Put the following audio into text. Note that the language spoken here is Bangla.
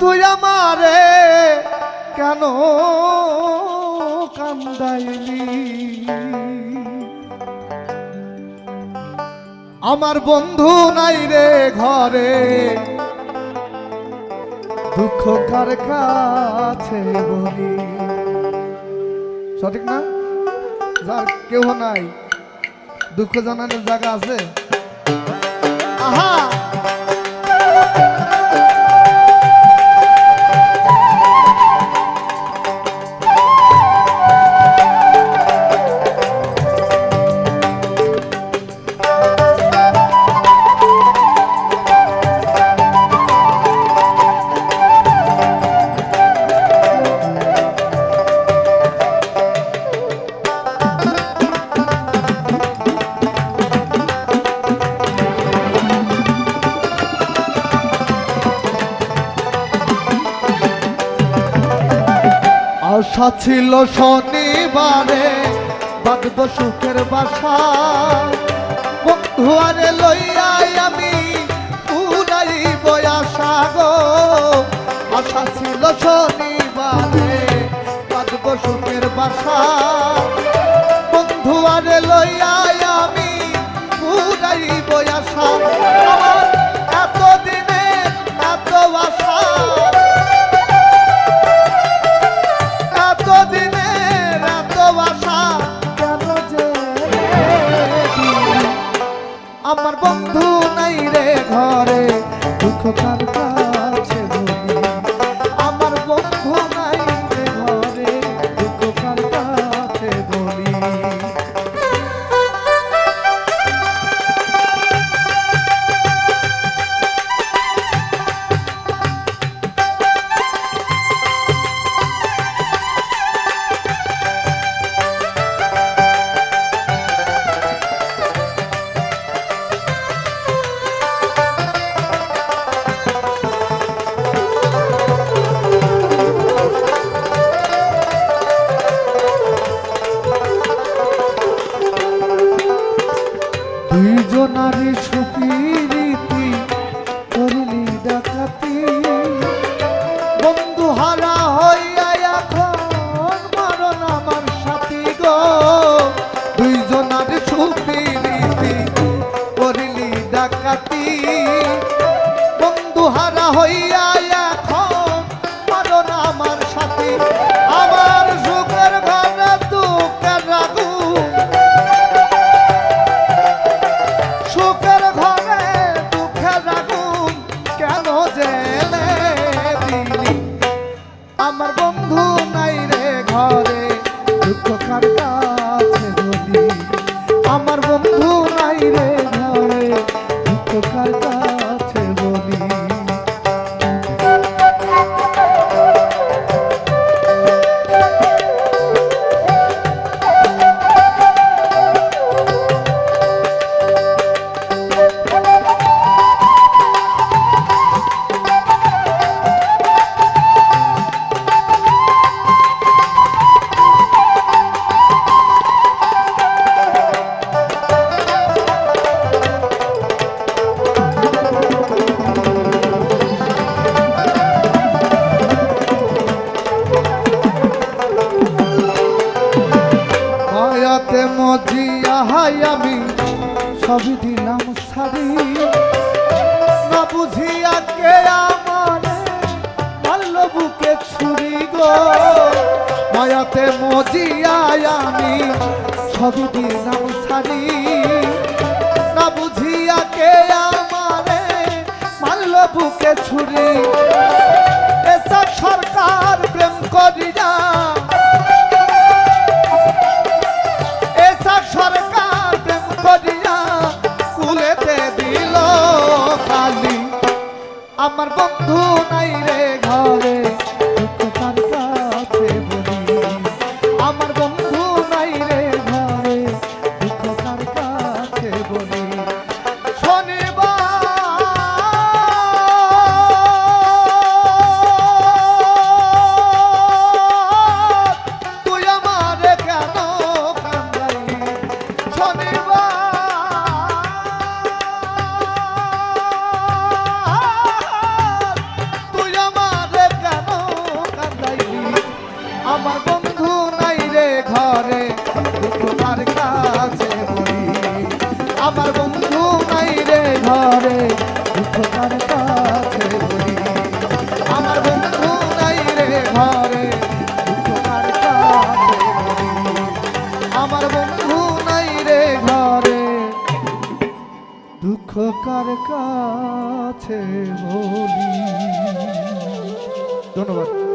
তুই আমারে কেন কান্দাইলি? আমারে বন্ধু নাই রে ঘরে। দুঃখ কার কাছে বলি? সঠিক না? যার কেউ নাই, দুঃখ জানানোর জায়গা আছে? আহা! আশা ছিল শনিবারে, বাঁধব সুখের বাসা। বন্ধুয়ারে লইয়াই আমি উড়াই বয়াসা গো। আশা ছিল শনিবারে, বাঁধব সুখের বাসা। আমার বন্ধু নাই রে ঘরে দুঃখ কার দুইজনারি সুপিরিতি আমার বন্ধু নাই রে ঘরে, দুঃখ কার বলি? আমার বন্ধু নাই রে ঘরে, দুঃখ কার হাই আমি সবই দিলাম সারি। না বুঝিয়া কে আমারে মারল বুকে ছুরি গো। মায়াতে মজিয়া আমি সবই দিলাম সারি। না বুঝিয়া কে আমারে মারল বুকে ছুরি আমার বন্ধু নাই রে। দুঃখ কার কাছে বলি? ধন্যবাদ।